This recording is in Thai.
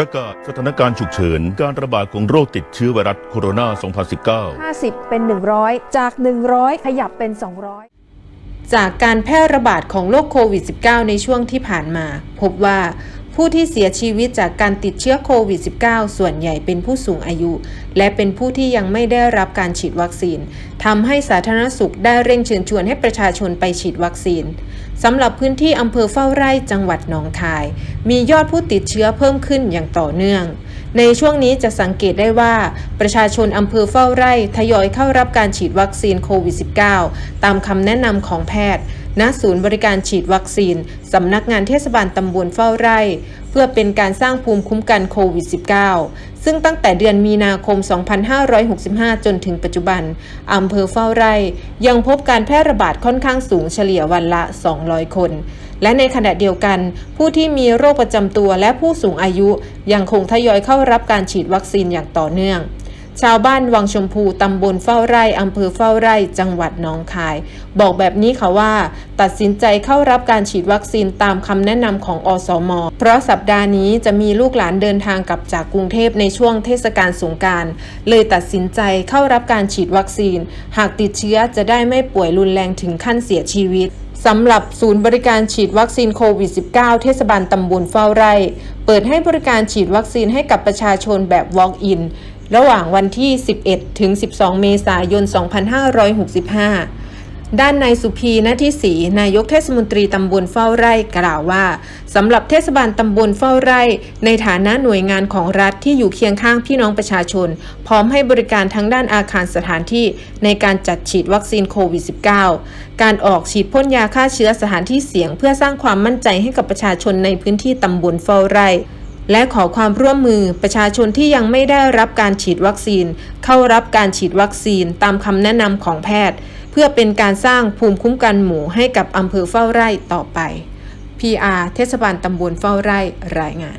ประกาศสถานการณ์ฉุกเฉิน การระบาดของโรคติดเชื้อไวรัสโคโรนา 2019 50 เป็น 100 จาก 100 ขยับเป็น 200จากการแพร่ระบาดของโรคโควิด -19 ในช่วงที่ผ่านมา พบว่า ผู้ที่เสียชีวิตจากการติดเชื้อโควิด -19 ส่วนใหญ่เป็นผู้สูงอายุ และเป็นผู้ที่ยังไม่ได้รับการฉีดวัคซีนทำให้สาธารณสุขได้เร่งเชิญชวนให้ประชาชนไปฉีดวัคซีนสำหรับพื้นที่อำเภอเฝ้าไร่จังหวัดหนองคาย มียอดผู้ติดเชื้อเพิ่มขึ้นอย่างต่อเนื่อง ในช่วงนี้จะสังเกตได้ว่า ประชาชนอำเภอเฝ้าไร่ทยอยเข้ารับการฉีดวัคซีนโควิด -19 ตามคำแนะนำของแพทย์ ณศูนย์บริการฉีดวัคซีน สำนักงานเทศบาลตำบลเฝ้าไร่ เพื่อเป็นการสร้างภูมิคุ้มกันโควิด -19 ซึ่งตั้งแต่เดือนมีนาคม 2565 จนถึงปัจจุบัน อำเภอเฝ้าไร่ ยังพบการแพร่ระบาดค่อนข้างสูงเฉลี่ยวันละ 200 คน และในขณะเดียวกัน ผู้ที่มีโรคประจำตัวและผู้สูงอายุยังคงทยอยเข้ารับการฉีดวัคซีนอย่างต่อเนื่อง ชาวบ้านวังชมพูตำบลเฝ้าไร่อำเภอเฝ้าไร่ จังหวัดหนองคาย บอกแบบนี้ค่ะว่า ตัดสินใจเข้ารับการฉีดวัคซีนตามคำแนะนำของอสม เพราะสัปดาห์นี้จะมีลูกหลานเดินทางกลับจากกรุงเทพในช่วงเทศกาลสงการเลยตัดสินใจเข้ารับการฉีดวัคซีน หากติดเชื้อจะได้ไม่ป่วยรุนแรงถึงขั้นเสียชีวิตสำหรับศูนย์บริการฉีดวัคซีนโควิด -19 เทศบาลตำบลเฝ้าไร่ เปิดให้บริการฉีดวัคซีนให้กับประชาชนแบบ Walk-in ระหว่างวันที่ 11 ถึง 12 เมษายน 2565 ด้านนายสุพีนาทิศรีนายกเทศมนตรีตำบลเฝ้าไร่กล่าวว่าสำหรับเทศบาลตำบลเฝ้าไร่ ในฐานะหน่วยงานของรัฐที่อยู่เคียงข้างพี่น้องประชาชน พร้อมให้บริการทั้งด้านอาคารสถานที่ในการจัดฉีดวัคซีนโควิด -19 การออกฉีดพ่นยาฆ่าเชื้อสถานที่เสี่ยง เพื่อสร้างความมั่นใจให้กับประชาชนในพื้นที่ตำบลเฝ้าไร่ และขอความร่วมมือประชาชนที่ยังไม่ได้รับการฉีดวัคซีน เข้ารับการฉีดวัคซีนตามคำแนะนำของแพทย์ เพื่อเป็นการสร้างภูมิคุ้มกันหมู่ให้กับอำเภอเฝ้าไร่ต่อไป PR เทศบาลตำบลเฝ้าไร่รายงาน